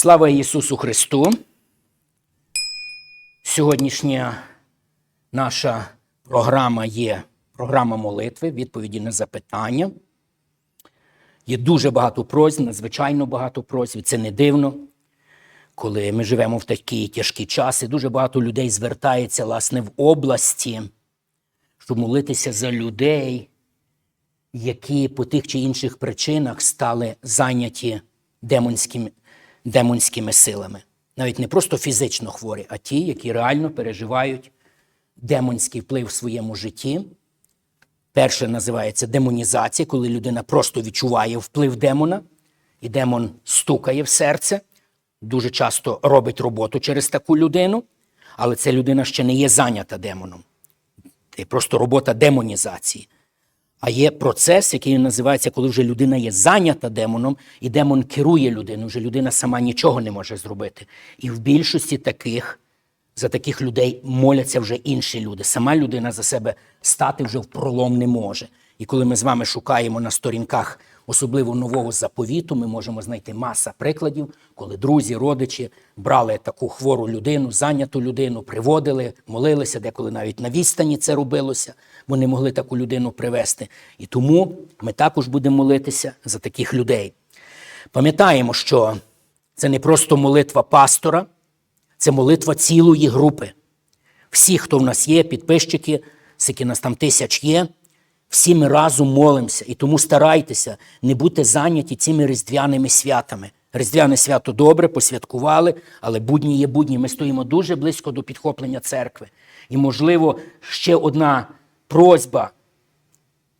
Слава Ісусу Христу! Сьогоднішня наша програма є програма молитви, відповіді на запитання. Є дуже багато просьб, надзвичайно багато просьб. Це не дивно, коли ми живемо в такі тяжкі часи. Дуже багато людей звертається, власне, в області, щоб молитися за людей, які по тих чи інших причинах стали зайняті демонськими, демонськими силами. Навіть не просто фізично хворі, а ті, які реально переживають демонський вплив в своєму житті. Перше називається демонізація, коли людина просто відчуває вплив демона, і демон стукає в серце, дуже часто робить роботу через таку людину, але ця людина ще не є зайнята демоном. Це просто робота демонізації. А є процес, який називається, коли вже людина є зайнята демоном, і демон керує людиною, вже людина сама нічого не може зробити. І в більшості таких, за таких людей моляться вже інші люди. Сама людина за себе стати вже в пролом не може. І коли ми з вами шукаємо на сторінках особливо нового заповіту, ми можемо знайти маса прикладів, коли друзі, родичі брали таку хвору людину, зайняту людину, приводили, молилися, деколи навіть на відстані це робилося, бо не могли таку людину привести. І тому ми також будемо молитися за таких людей. Пам'ятаємо, що це не просто молитва пастора, це молитва цілої групи. Всі, хто в нас є, підписчики, скільки нас там тисяч є, всі ми разом молимося. І тому старайтеся не бути зайняті цими різдвяними святами. Різдвяне свято добре, посвяткували, але будні є будні. Ми стоїмо дуже близько до підхоплення церкви. І, можливо, ще одна просьба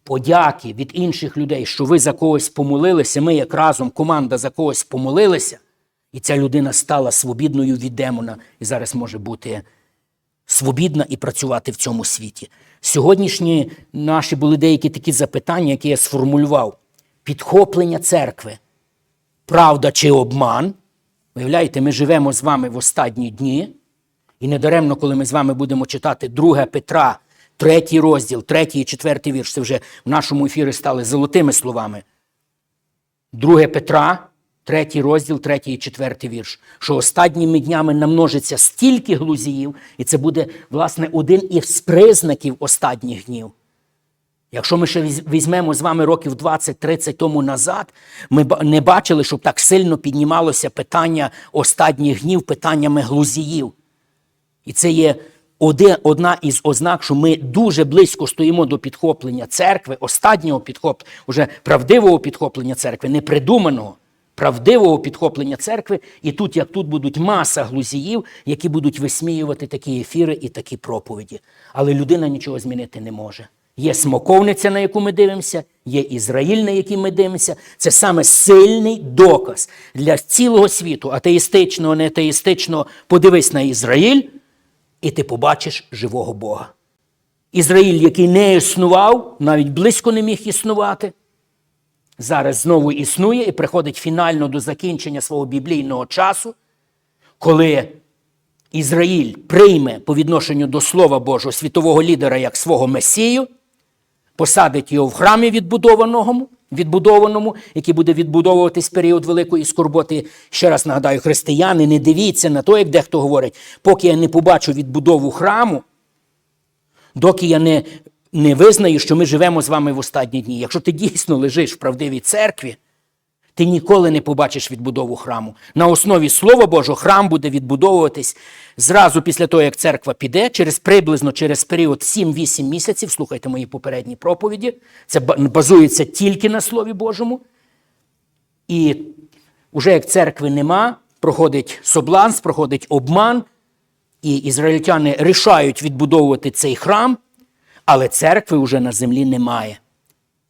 подяки від інших людей, що ви за когось помолилися. Ми, як разом, команда за когось помолилися, і ця людина стала свобідною від демона і зараз може бути свобідна і працювати в цьому світі. Сьогоднішні наші були деякі такі запитання, які я сформулював: підхоплення церкви, правда чи обман. Виявляєте, ми живемо з вами в останні дні, і недаремно, коли ми з вами будемо читати 2 Петра, третій розділ, третій і четвертий вірш, це вже в нашому ефірі стали золотими словами. 2 Петра, третій розділ, третій і четвертий вірш, що останніми днями намножиться стільки глузіїв, і це буде, власне, один із признаків останніх днів. Якщо ми ще візьмемо з вами років 20-30 тому назад, ми не бачили, щоб так сильно піднімалося питання останніх днів, питаннями глузіїв. І це є одна із ознак, що ми дуже близько стоїмо до підхоплення церкви, останнього підхоплення, уже правдивого підхоплення церкви, не придуманого, правдивого підхоплення церкви. І тут, як тут, будуть маса глузіїв, які будуть висміювати такі ефіри і такі проповіді. Але людина нічого змінити не може. Є смоковниця, на яку ми дивимося, є Ізраїль, на який ми дивимося. Це саме сильний доказ для цілого світу, атеїстичного, неатеїстичного. Подивись на Ізраїль, і ти побачиш живого Бога. Ізраїль, який не існував, навіть близько не міг існувати, зараз знову існує і приходить фінально до закінчення свого біблійного часу, коли Ізраїль прийме по відношенню до Слова Божого світового лідера як свого Месію, посадить його в храмі відбудованому, відбудованому, який буде відбудовуватись період великої скорботи. Ще раз нагадаю, християни, не дивіться на те, як дехто говорить, поки я не побачу відбудову храму, доки я не, не визнаю, що ми живемо з вами в останні дні. Якщо ти дійсно лежиш в правдивій церкві, ти ніколи не побачиш відбудову храму. На основі Слова Божого храм буде відбудовуватись зразу після того, як церква піде, через приблизно через період 7-8 місяців. Слухайте мої попередні проповіді. Це базується тільки на Слові Божому. І вже як церкви нема, проходить соблазн, проходить обман, і ізраїльтяни рішають відбудовувати цей храм, але церкви вже на землі немає.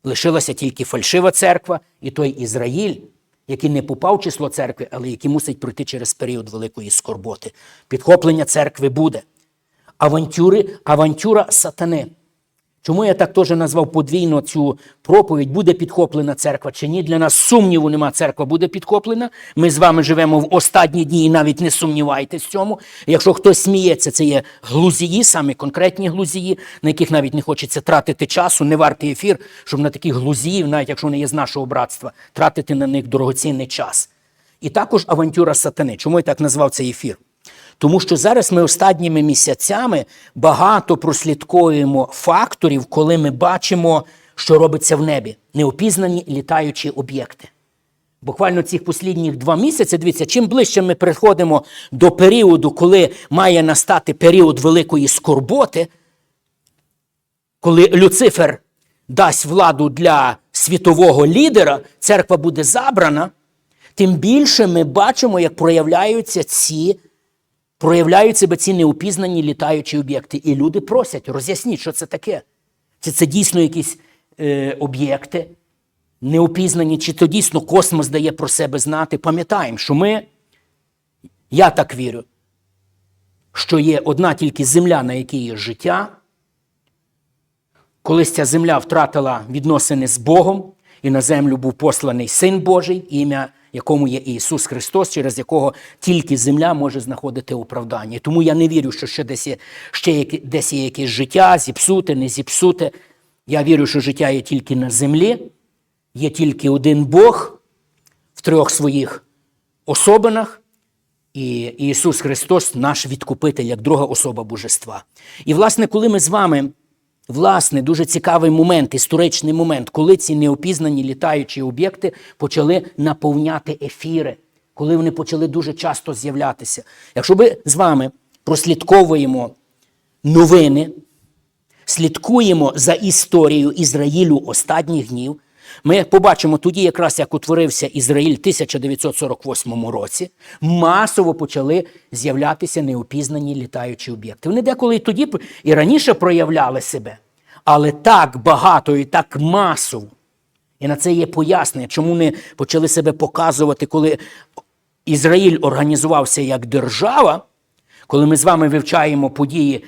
Лишилася тільки фальшива церква і той Ізраїль, який не попав в число церкви, але який мусить пройти через період великої скорботи. Підхоплення церкви буде. Авантюри, авантюра сатани. Чому я так теж назвав подвійно цю проповідь? Буде підхоплена церква чи ні? Для нас сумніву нема, церква буде підхоплена. Ми з вами живемо в останні дні і навіть не сумнівайтесь в цьому. Якщо хтось сміється, це є глузії, саме конкретні глузії, на яких навіть не хочеться тратити часу, не вартий ефір, щоб на таких глузіїв, навіть якщо вони є з нашого братства, тратити на них дорогоцінний час. і також авантюра сатани. Чому я так назвав цей ефір? Тому що зараз ми останніми місяцями багато прослідковуємо факторів, коли ми бачимо, що робиться в небі, неопізнані літаючі об'єкти. Буквально цих послідніх два місяці, дивіться, чим ближче ми приходимо до періоду, коли має настати період великої скорботи, коли Люцифер дасть владу для світового лідера, церква буде забрана, тим більше ми бачимо, як проявляються ці, проявляють себе ці неупізнані літаючі об'єкти. І люди просять, роз'ясніть, що це таке. Чи це дійсно якісь е, об'єкти неопізнані, чи то дійсно космос дає про себе знати. Пам'ятаємо, що ми, я так вірю, що є одна тільки земля, на якій є життя. Колись ця земля втратила відносини з Богом, і на землю був посланий Син Божий, ім'я якому є Ісус Христос, через якого тільки земля може знаходити оправдання. Тому я не вірю, що ще десь є, ще десь є якесь життя, зіпсуте, не зіпсуте. Я вірю, що життя є тільки на землі, є тільки один Бог в трьох своїх особинах, і Ісус Христос наш відкупитель, як друга особа божества. І, власне, коли ми з вами, власне, дуже цікавий момент, історичний момент, коли ці неопізнані літаючі об'єкти почали наповняти ефіри, коли вони почали дуже часто з'являтися. Якщо ми з вами прослідковуємо новини, слідкуємо за історією Ізраїлю останніх днів, ми побачимо тоді, якраз як утворився Ізраїль в 1948 році, масово почали з'являтися неопізнані літаючі об'єкти. Вони деколи і тоді і раніше проявляли себе, але так багато і так масово. І на це є пояснення, чому не почали себе показувати, коли Ізраїль організувався як держава, коли ми з вами вивчаємо події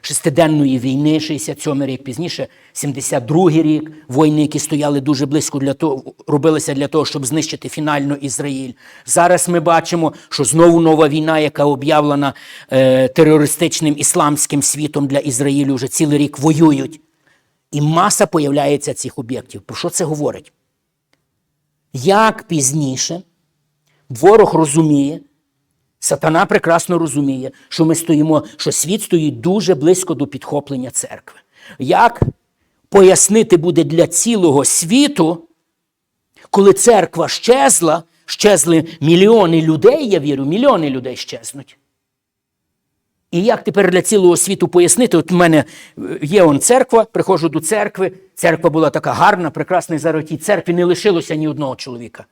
шестиденної війни, 67 рік, пізніше, 72 рік, воїни, які стояли дуже близько для того, робилися для того, щоб знищити фінально Ізраїль. Зараз ми бачимо, що знову нова війна, яка об'явлена е, терористичним ісламським світом для Ізраїлю, вже цілий рік воюють. І маса появляється цих об'єктів. Про що це говорить? Як пізніше ворог розуміє, сатана прекрасно розуміє, що ми стоїмо, що світ стоїть дуже близько до підхоплення церкви. Як пояснити буде для цілого світу, коли церква щезла, щезли мільйони людей, я вірю, мільйони людей щезнуть. І як тепер для цілого світу пояснити? От в мене е, є он церква, приходжу до церкви. Церква була така гарна, прекрасна, і зараз в тій церкві не лишилося ні одного чоловіка.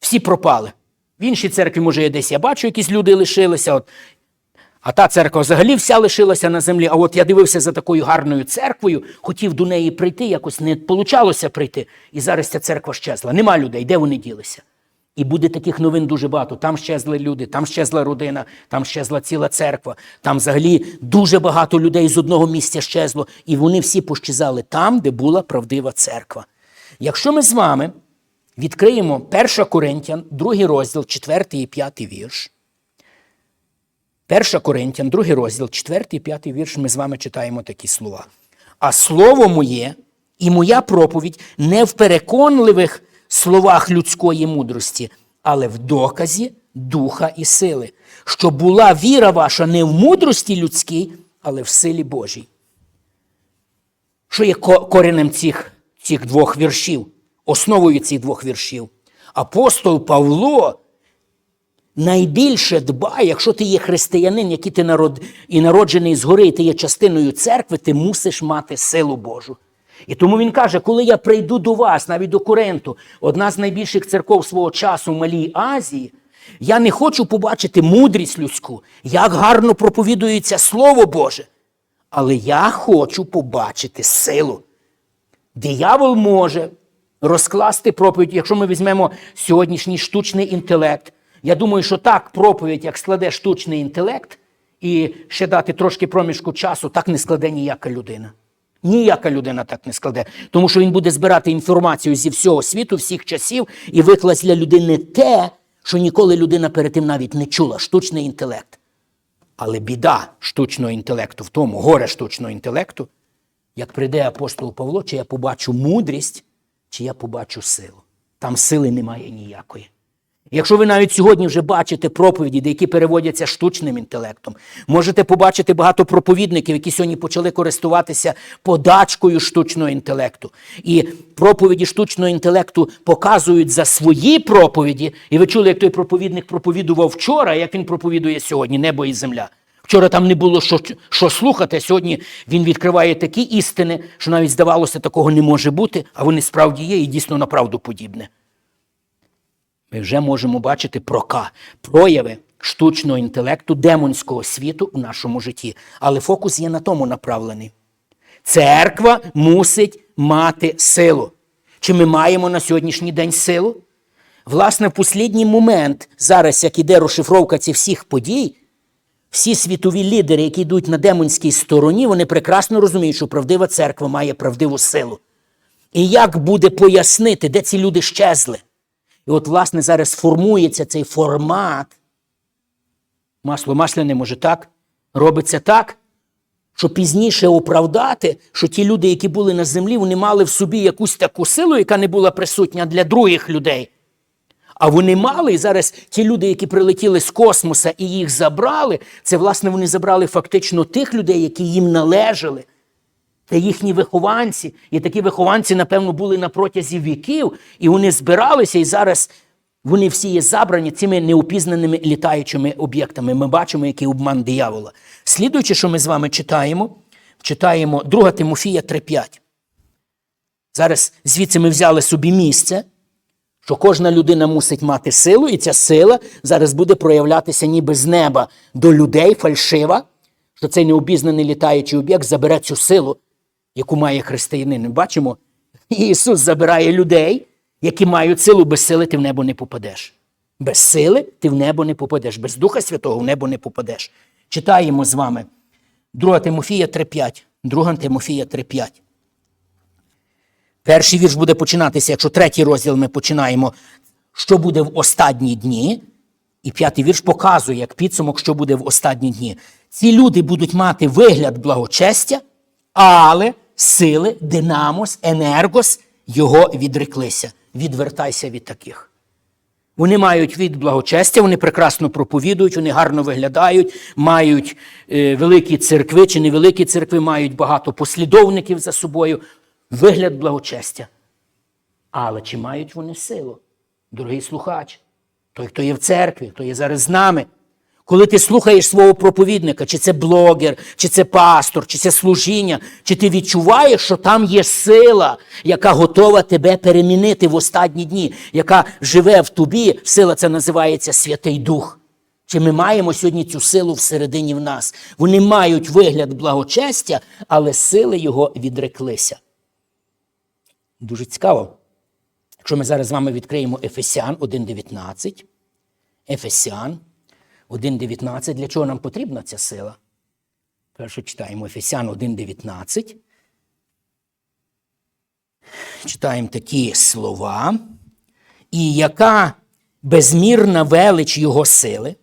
Всі пропали. В іншій церкві, може, я десь я бачу, якісь люди лишилися. От. А та церква взагалі вся лишилася на землі. А от я дивився за такою гарною церквою, хотів до неї прийти, якось не получалося прийти. І зараз ця церква щезла. Нема людей, де вони ділися? І буде таких новин дуже багато. Там щезли люди, там щезла родина, там щезла ціла церква. Там взагалі дуже багато людей з одного місця щезло, і вони всі пощезали там, де була правдива церква. Якщо ми з вами відкриємо 1 Коринтян, 2 розділ, 4 і 5 вірш. 1 Коринтян, 2 розділ, 4 і 5 вірш, ми з вами читаємо такі слова. А слово моє і моя проповідь не в переконливих словах людської мудрості, але в доказі духа і сили, щоб була віра ваша не в мудрості людській, але в силі Божій. Що є ко- коренем цих, цих двох віршів, основою цих двох віршів? Апостол Павло найбільше дбає, якщо ти є християнин, який ти народ, і народжений згори, і ти є частиною церкви, ти мусиш мати силу Божу. І тому він каже, коли я прийду до вас, навіть до Коринту, одна з найбільших церков свого часу в Малій Азії, я не хочу побачити мудрість людську, як гарно проповідується Слово Боже. Але я хочу побачити силу. Диявол може розкласти проповідь, якщо ми візьмемо сьогоднішній штучний інтелект. Я думаю, що так проповідь, як складе штучний інтелект, і ще дати трошки проміжку часу, так не складе ніяка людина. Ніяка людина так не складе. Тому що він буде збирати інформацію зі всього світу, всіх часів, і викласть для людини те, що ніколи людина перед тим навіть не чула штучний інтелект. Але біда штучного інтелекту в тому, горе штучного інтелекту, як прийде апостол Павло, чи я побачу мудрість, чи я побачу силу. Там сили немає ніякої. Якщо ви навіть сьогодні вже бачите проповіді, які переводяться штучним інтелектом, можете побачити багато проповідників, які сьогодні почали користуватися подачкою штучного інтелекту. І проповіді штучного інтелекту показують за свої проповіді. І ви чули, як той проповідник проповідував вчора, як він проповідує сьогодні небо і земля. Вчора там не було що, що слухати, сьогодні він відкриває такі істини, що навіть здавалося, такого не може бути, а вони справді є і дійсно на правду подібне. Ми вже можемо бачити прока, прояви штучного інтелекту, демонського світу в нашому житті. Але фокус є на тому направлений. Церква мусить мати силу. Чи ми маємо на сьогоднішній день силу? Власне, в послідній момент, зараз, як іде розшифровка цих всіх подій, всі світові лідери, які йдуть на демонській стороні, вони прекрасно розуміють, що правдива церква має правдиву силу. І як буде пояснити, де ці люди щезли? І от, власне, зараз формується цей формат. Масло масляне, може так, робиться так, що пізніше оправдати, що ті люди, які були на землі, вони мали в собі якусь таку силу, яка не була присутня для других людей. А вони мали, і зараз ті люди, які прилетіли з космоса і їх забрали, це, власне, вони забрали фактично тих людей, які їм належали. Це їхні вихованці. І такі вихованці, напевно, були на протязі віків, і вони збиралися, і зараз вони всі є забрані цими неупізнаними літаючими об'єктами. Ми бачимо, який обман диявола. Слідуючи, що ми з вами читаємо, читаємо 2 Тимофія 3.5. Зараз звідси ми взяли собі місце, що кожна людина мусить мати силу, і ця сила зараз буде проявлятися ніби з неба до людей фальшива, що цей необізнаний літаючий об'єкт забере цю силу, яку має християнин. Бачимо, Ісус забирає людей, які мають силу, без сили ти в небо не попадеш. Без сили ти в небо не попадеш, без Духа Святого в небо не попадеш. Читаємо з вами 2 Тимофія 3.5. 2 Тимофія 3.5. Перший вірш буде починатися, якщо третій розділ ми починаємо, що буде в останні дні. І п'ятий вірш показує, як підсумок, що буде в останні дні. Ці люди будуть мати вигляд благочестя, але сили, динамос, енергос його відреклися. Відвертайся від таких. Вони мають від благочестя, вони прекрасно проповідують, вони гарно виглядають, мають е, великі церкви чи невеликі церкви, мають багато послідовників за собою. Вигляд благочестя. Але чи мають вони силу? Дорогий слухач, той, хто є в церкві, хто є зараз з нами. Коли ти слухаєш свого проповідника, чи це блогер, чи це пастор, чи це служіння, чи ти відчуваєш, що там є сила, яка готова тебе перемінити в останні дні, яка живе в тобі, сила це називається Святий Дух. Чи ми маємо сьогодні цю силу всередині в нас? Вони мають вигляд благочестя, але сили його відреклися. Дуже цікаво. Якщо ми зараз з вами відкриємо Ефесян 1.19, Ефесян 1.19, для чого нам потрібна ця сила? Перше читаємо Ефесян 1.19. Читаємо такі слова. І яка безмірна велич Його сили,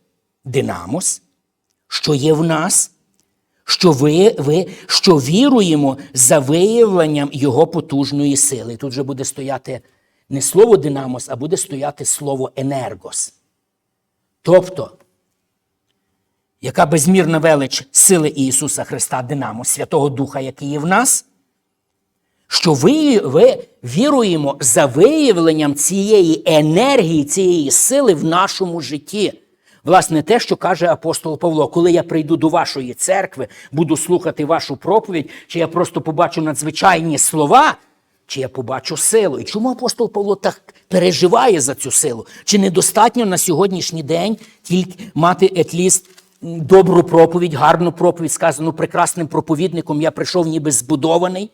Динамос, що є в нас, що ви, ви, що віруємо за виявленням Його потужної сили. Тут же буде стояти не слово Динамос, а буде стояти слово енергос. Тобто, яка безмірна велич сили Ісуса Христа, Динамос, Святого Духа, який є в нас, що ви, ви віруємо за виявленням цієї енергії, цієї сили в нашому житті. Власне, те, що каже апостол Павло, коли я прийду до вашої церкви, буду слухати вашу проповідь, чи я просто побачу надзвичайні слова, чи я побачу силу. І чому апостол Павло так переживає за цю силу? Чи недостатньо на сьогоднішній день тільки мати етліст добру проповідь, гарну проповідь, сказану прекрасним проповідником, я прийшов ніби збудований?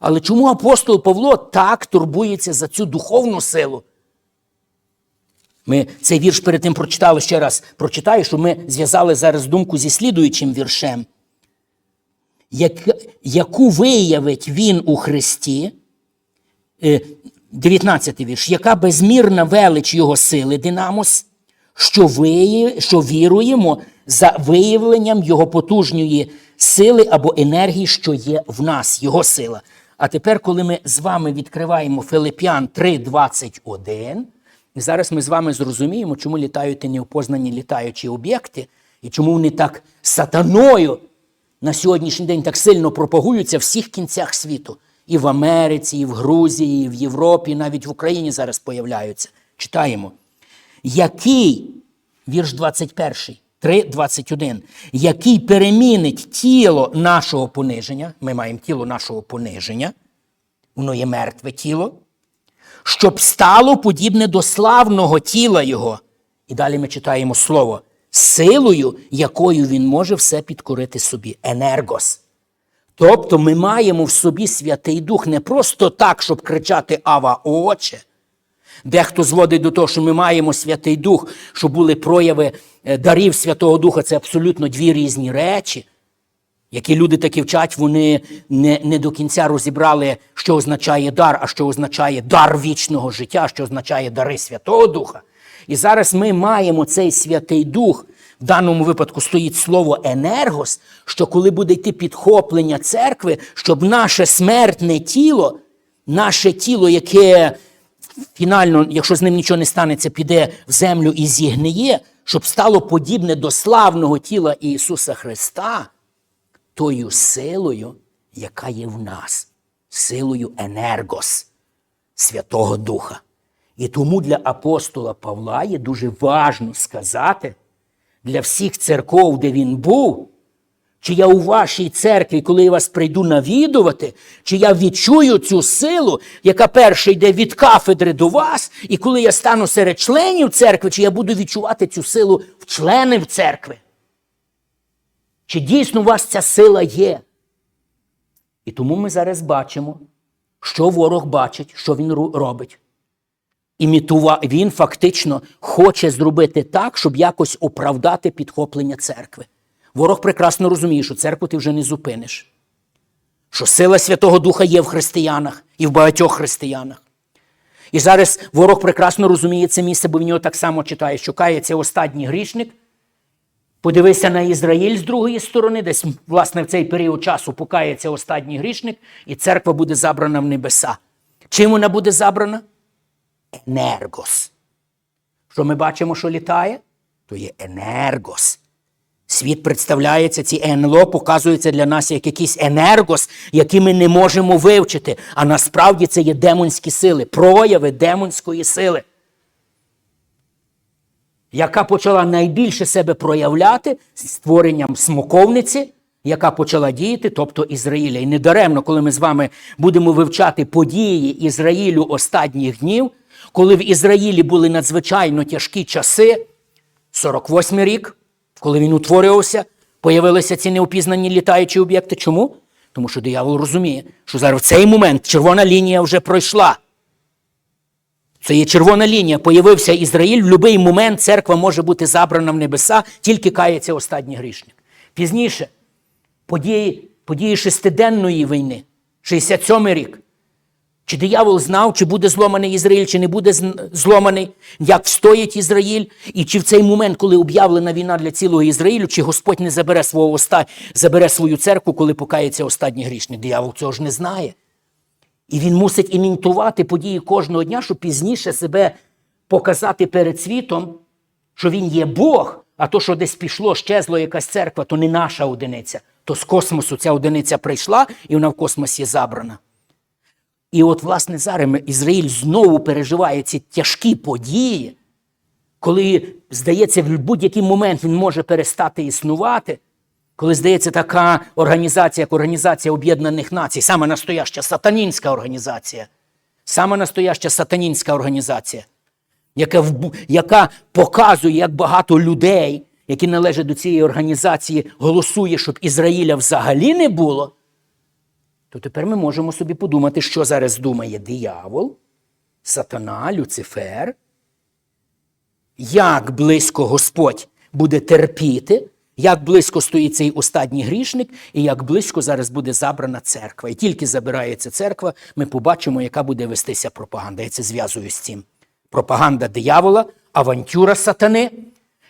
Але чому апостол Павло так турбується за цю духовну силу? Ми цей вірш перед тим прочитали ще раз. Прочитаю, що ми зв'язали зараз думку зі слідуючим віршем, як, яку виявить він у Христі, 19 вірш, яка безмірна велич його сили, Динамос, що, ви, що віруємо за виявленням його потужної сили або енергії, що є в нас, його сила. А тепер, коли ми з вами відкриваємо Филип'ян 3,21, І зараз ми з вами зрозуміємо, чому літають і неопознані літаючі об'єкти, і чому вони так сатаною на сьогоднішній день так сильно пропагуються в всіх кінцях світу. І в Америці, і в Грузії, і в Європі, і навіть в Україні зараз появляються. Читаємо. Який, вірш 21, 3, 21, який перемінить тіло нашого пониження, ми маємо тіло нашого пониження, воно є мертве тіло, щоб стало подібне до славного тіла Його. І далі ми читаємо слово силою, якою він може все підкорити собі. Енергос. Тобто ми маємо в собі Святий Дух не просто так, щоб кричати Ава Отче. Дехто зводить до того, що ми маємо Святий Дух, що були прояви е, дарів Святого Духа. Це абсолютно дві різні речі. Які люди таки вчать, вони не, не до кінця розібрали, що означає дар, а що означає дар вічного життя, що означає дари Святого Духа. І зараз ми маємо цей Святий Дух. В даному випадку стоїть слово енергос, що коли буде йти підхоплення церкви, щоб наше смертне тіло, наше тіло, яке фінально, якщо з ним нічого не станеться, піде в землю і зігниє, щоб стало подібне до славного тіла Ісуса Христа тою силою, яка є в нас, силою енергос Святого Духа. І тому для апостола Павла є дуже важно сказати для всіх церков, де він був, чи я у вашій церкві, коли я вас прийду навідувати, чи я відчую цю силу, яка перша йде від кафедри до вас, і коли я стану серед членів церкви, чи я буду відчувати цю силу в членів церкви? Чи дійсно у вас ця сила є? І тому ми зараз бачимо, що ворог бачить, що він робить. Імітува... Він фактично хоче зробити так, щоб якось оправдати підхоплення церкви. Ворог прекрасно розуміє, що церкву ти вже не зупиниш, що сила Святого Духа є в християнах і в багатьох християнах. І зараз ворог прекрасно розуміє це місце, бо в нього так само читає, що кається останній грішник. Подивися на Ізраїль з другої сторони, десь, власне, в цей період часу покається останній грішник, і церква буде забрана в небеса. Чим вона буде забрана? Енергос. Що ми бачимо, що літає? То є енергос. Світ представляється, ці НЛО показуються для нас як якийсь енергос, який ми не можемо вивчити. А насправді це є демонські сили, прояви демонської сили яка почала найбільше себе проявляти з створенням смоковниці, яка почала діяти, тобто Ізраїля. І недаремно, коли ми з вами будемо вивчати події Ізраїлю останніх днів, коли в Ізраїлі були надзвичайно тяжкі часи, 48 рік, коли він утворювався, появилися ці неопізнані літаючі об'єкти. Чому? Тому що диявол розуміє, що зараз в цей момент червона лінія вже пройшла. Це є червона лінія. Появився Ізраїль. В будь-який момент церква може бути забрана в небеса, тільки кається останній грішник. Пізніше події, події шестиденної війни, 67 рік. Чи диявол знав, чи буде зломаний Ізраїль, чи не буде зломаний, як встоїть Ізраїль, і чи в цей момент, коли об'явлена війна для цілого Ізраїлю, чи Господь не забере свого оста... забере свою церкву, коли покається останній грішник? Диявол цього ж не знає. І він мусить імітувати події кожного дня, щоб пізніше себе показати перед світом, що він є Бог, а то, що десь пішло, щезло якась церква, то не наша одиниця. То з космосу ця одиниця прийшла, і вона в космосі забрана. І от, власне, зараз Ізраїль знову переживає ці тяжкі події, коли, здається, в будь-який момент він може перестати існувати, коли, здається, така організація, як Організація Об'єднаних Націй, саме настояща сатанінська організація, саме настояща сатанінська організація, яка, яка показує, як багато людей, які належать до цієї організації, голосує, щоб Ізраїля взагалі не було, то тепер ми можемо собі подумати, що зараз думає диявол, сатана, Люцифер, як близько Господь буде терпіти, як близько стоїть цей останній грішник, і як близько зараз буде забрана церква. І тільки забирається церква, ми побачимо, яка буде вестися пропаганда. Я це зв'язую з цим. Пропаганда диявола, авантюра сатани.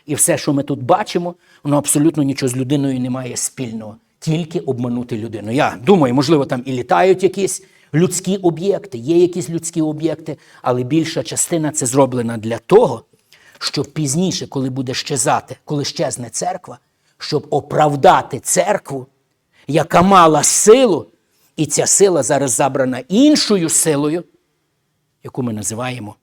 І все, що ми тут бачимо, воно абсолютно нічого з людиною не має спільного. Тільки обманути людину. Я думаю, можливо, там і літають якісь людські об'єкти. Є якісь людські об'єкти, але більша частина це зроблена для того, щоб пізніше, коли буде щезати, коли щезне церква, щоб оправдати церкву, яка мала силу, і ця сила зараз забрана іншою силою, яку ми називаємо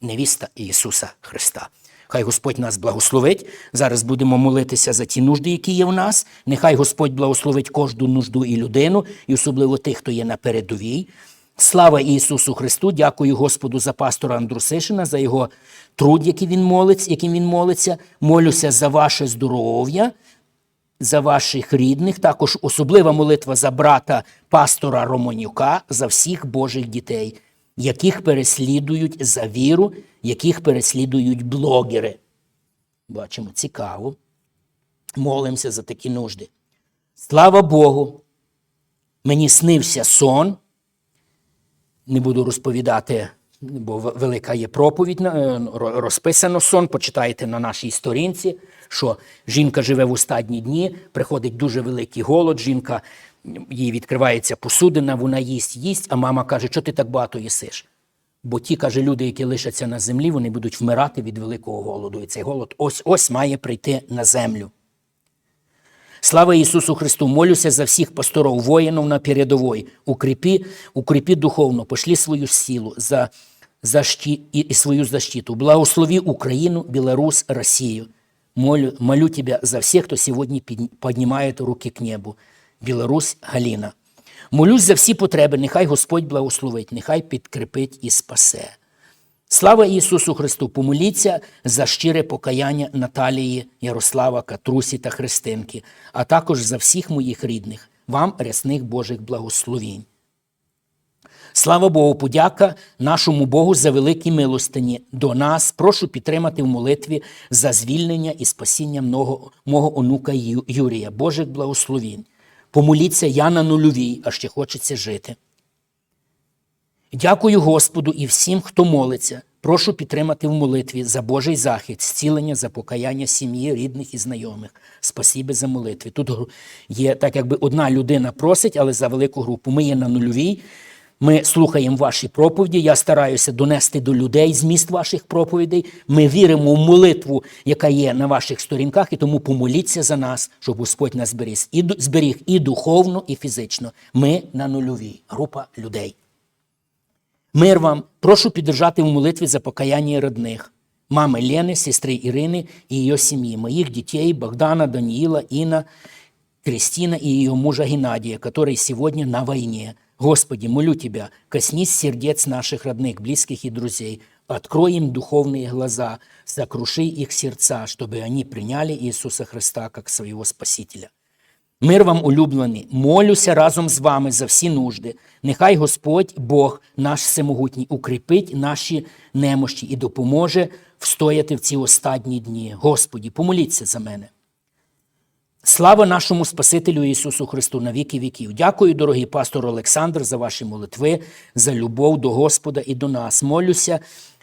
невіста Ісуса Христа. Хай Господь нас благословить. Зараз будемо молитися за ті нужди, які є в нас. Нехай Господь благословить кожну нужду і людину, і особливо тих, хто є на передовій. Слава Ісусу Христу! Дякую Господу за пастора Андрусишина, за його труд, який він молиться, яким він молиться. Молюся за ваше здоров'я, за ваших рідних. Також особлива молитва за брата пастора Романюка, за всіх Божих дітей, яких переслідують за віру, яких переслідують блогери. Бачимо, цікаво. Молимося за такі нужди. Слава Богу! Мені снився сон. Не буду розповідати, бо велика є проповідь, е, розписано сон, почитайте на нашій сторінці, що жінка живе в останні дні, приходить дуже великий голод, жінка, їй відкривається посудина, вона їсть, їсть, а мама каже, що ти так багато їсиш? Бо ті, каже, люди, які лишаться на землі, вони будуть вмирати від великого голоду. І цей голод ось-ось має прийти на землю. Слава Ісусу Христу! Молюся за всіх пасторов, воїнів на передовой. Укріпи, укріпи духовно, пошли свою силу за защи, і, і свою защиту. Благослови Україну, Білорусь, Росію. Молю, молю Тебя за всех, кто сегодня під- поднимает руки к небу. Білорусь, Галіна. Молюсь за всі потреби, нехай Господь благословить, нехай підкріпить і спасе. Слава Ісусу Христу! Помоліться за щире покаяння Наталії, Ярослава, Катрусі та Христинки, а також за всіх моїх рідних, вам рясних Божих благословінь. Слава Богу, подяка нашому Богу за великі милостині до нас. Прошу підтримати в молитві за звільнення і спасіння мого, мого онука Юрія. Божих благословінь. Помоліться я на нульовій, а ще хочеться жити. Дякую Господу і всім, хто молиться. Прошу підтримати в молитві за Божий захист, зцілення, за покаяння сім'ї, рідних і знайомих. Спасибі за молитві. Тут є так, якби одна людина просить, але за велику групу. Ми є на нульовій. Ми слухаємо ваші проповіді. Я стараюся донести до людей зміст ваших проповідей. Ми віримо в молитву, яка є на ваших сторінках, і тому помоліться за нас, щоб Господь нас зберіг і, зберіг і духовно, і фізично. Ми на нульовій група людей. Мир вам, прошу підтримати в молитві за покаяння родних. Мами Лени, сестри Ірини і її сім'ї, моїх дітей Богдана, Даниила, Инна, Кристина и ее мужа Геннадия, который сегодня на войне. Господи, молю Тебя, коснись сердец наших родных, близких и друзей, открой им духовные глаза, сокруши их сердца, чтобы они приняли Иисуса Христа как своего Спасителя. Мир вам, улюблені, молюся разом з вами за всі нужди. Нехай Господь Бог, наш всемогутній, укріпить наші немощі і допоможе встояти в ці останні дні. Господі, помоліться за мене. Слава нашому Спасителю Ісусу Христу на віки віків. Дякую, дорогий пастор Олександр, за ваші молитви, за любов до Господа і до нас. Молюся,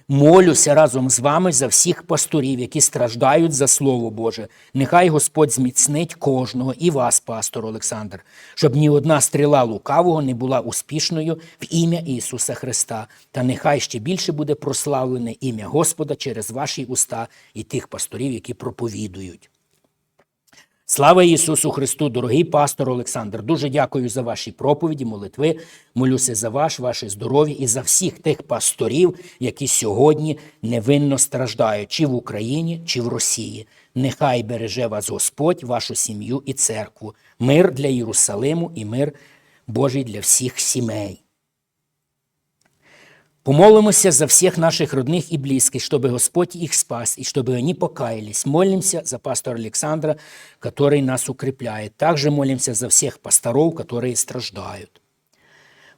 молюся разом з вами за всіх пасторів, які страждають за Слово Боже. Нехай Господь зміцнить кожного і вас, пастор Олександр, щоб ні одна стріла лукавого не була успішною в ім'я Ісуса Христа. Та нехай ще більше буде прославлене ім'я Господа через ваші уста і тих пасторів, які проповідують. Слава Ісусу Христу, дорогий пастор Олександр. Дуже дякую за ваші проповіді, молитви. Молюся за ваш, ваше здоров'я і за всіх тих пасторів, які сьогодні невинно страждають, чи в Україні, чи в Росії. Нехай береже вас Господь, вашу сім'ю і церкву. Мир для Єрусалиму і мир Божий для всіх сімей. Помолимся за всех наших родных и близких, чтобы Господь их спас, и чтобы они покаялись. Молимся за пастора Александра, который нас укрепляет. Также молимся за всех пасторов, которые страждають.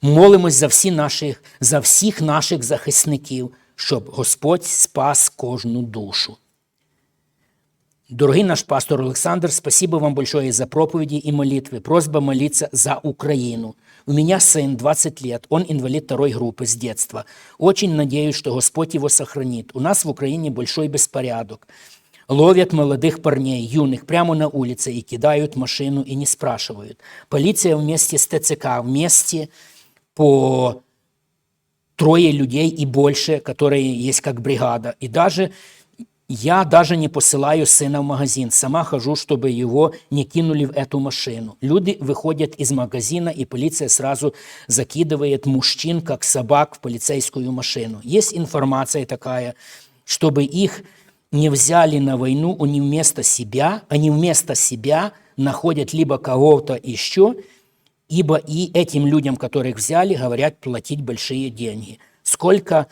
Молимось за, всі наших, за всіх наших захисників, щоб Господь спас кожну душу. Дорогий наш пастор Александр, спасибо вам большое за проповеди и молитвы. Просьба молиться за Украину. У меня сын 20 лет, он инвалид второй группы с детства. Очень надеюсь, что Господь его сохранит. У нас в Украине большой беспорядок. Ловят молодых парней, юных, прямо на улице и кидают машину и не спрашивают. Полиция вместе с ТЦК, вместе по трое людей и больше, которые есть как бригада. И даже я даже не посылаю сына в магазин, сама хожу, чтобы его не кинули в эту машину. Люди выходят из магазина, и полиция сразу закидывает мужчин, как собак, в полицейскую машину. Есть информация такая, чтобы их не взяли на войну, они вместо себя, они вместо себя находят либо кого-то еще, ибо и этим людям, которых взяли, говорят платить большие деньги. Сколько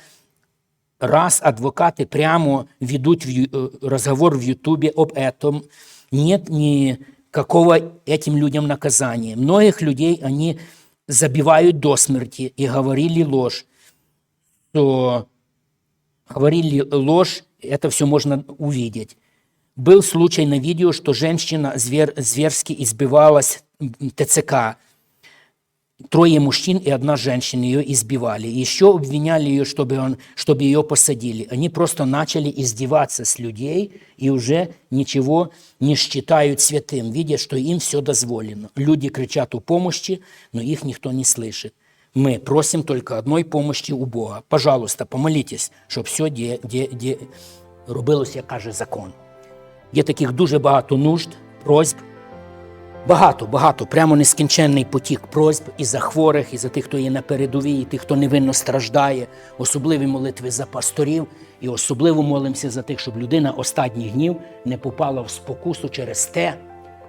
раз адвокаты прямо ведут э, разговор в Ютубе об этом, нет никакого этим людям наказания. Многих людей они забивают до смерти и говорили ложь, что говорили ложь, это все можно увидеть. Был случай на видео, что женщина звер, зверски избивалась ТЦК. Трое мужчин и одна женщина ее избивали. Еще обвиняли ее, чтобы, он, чтобы ее посадили. Они просто начали издеваться с людей и уже ничего не считают святым, видя, что им все дозволено. Люди кричат о помощи, но их никто не слышит. Мы просим только одной помощи у Бога. Пожалуйста, помолитесь, щоб все де, де, де, робилось, як каже закон. Є таких дуже багато нужд, просьб. Багато, багато, прямо нескінченний потік просьб і за хворих, і за тих, хто є на передовій, і тих, хто невинно страждає, особливі молитви за пасторів, і особливо молимося за тих, щоб людина останніх днів не попала в спокусу через те,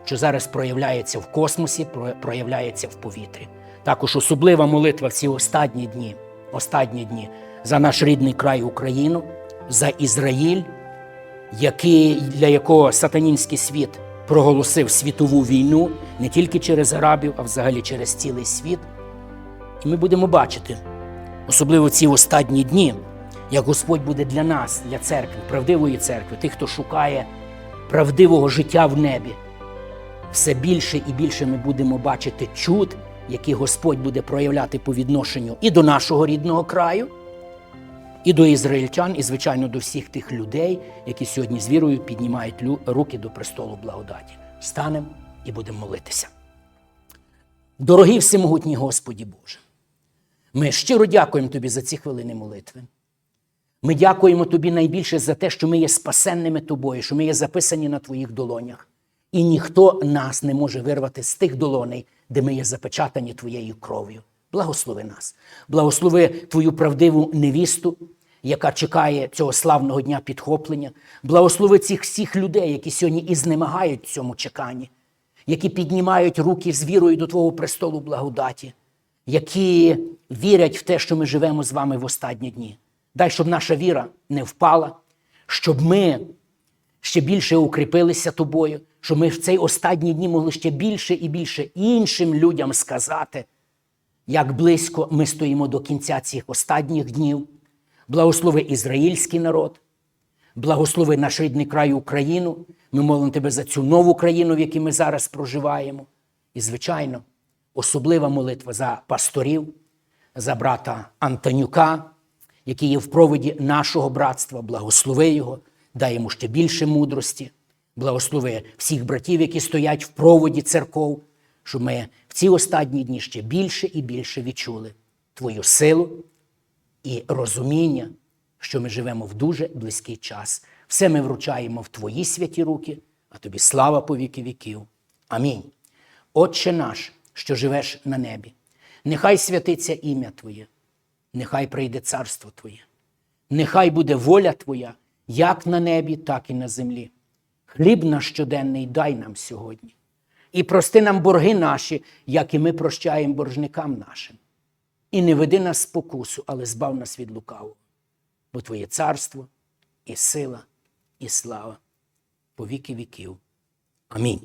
що зараз проявляється в космосі, проявляється в повітрі. Також особлива молитва в ці останні дні, останні дні за наш рідний край Україну, за Ізраїль, який, для якого сатанінський світ проголосив світову війну не тільки через арабів, а взагалі через цілий світ. І ми будемо бачити, особливо ці останні дні, як Господь буде для нас, для церкви, правдивої церкви, тих, хто шукає правдивого життя в небі. Все більше і більше ми будемо бачити чуд, які Господь буде проявляти по відношенню і до нашого рідного краю, і до ізраїльтян, і, звичайно, до всіх тих людей, які сьогодні з вірою піднімають руки до престолу благодаті. Станемо і будемо молитися. Дорогий всемогутній Господі Боже, ми щиро дякуємо Тобі за ці хвилини молитви. Ми дякуємо Тобі найбільше за те, що ми є спасенними Тобою, що ми є записані на Твоїх долонях. І ніхто нас не може вирвати з тих долоней, де ми є запечатані Твоєю кров'ю. Благослови нас, благослови Твою правдиву невісту, яка чекає цього славного дня підхоплення. Благослови цих всіх людей, які сьогодні і знемагають в цьому чеканні, які піднімають руки з вірою до Твого престолу благодаті, які вірять в те, що ми живемо з вами в останні дні. Дай, щоб наша віра не впала, щоб ми ще більше укріпилися тобою, щоб ми в цей останні дні могли ще більше і більше іншим людям сказати, як близько ми стоїмо до кінця цих останніх днів. Благослови ізраїльський народ, благослови наш рідний край Україну. Ми молимо тебе за цю нову країну, в якій ми зараз проживаємо. І, звичайно, особлива молитва за пасторів, за брата Антонюка, який є в проводі нашого братства. Благослови його, дай йому ще більше мудрості. Благослови всіх братів, які стоять в проводі церков, щоб ми в ці останні дні ще більше і більше відчули Твою силу і розуміння, що ми живемо в дуже близький час. Все ми вручаємо в Твої святі руки, а тобі слава по віки віків. Амінь. Отче наш, що живеш на небі, нехай святиться ім'я Твоє, нехай прийде царство Твоє, нехай буде воля Твоя, як на небі, так і на землі. Хліб наш щоденний дай нам сьогодні. І прости нам борги наші, як і ми прощаємо боржникам нашим. І не веди нас спокусу, але збав нас від лукавого. Бо Твоє царство і сила, і слава по віки віків. Амінь.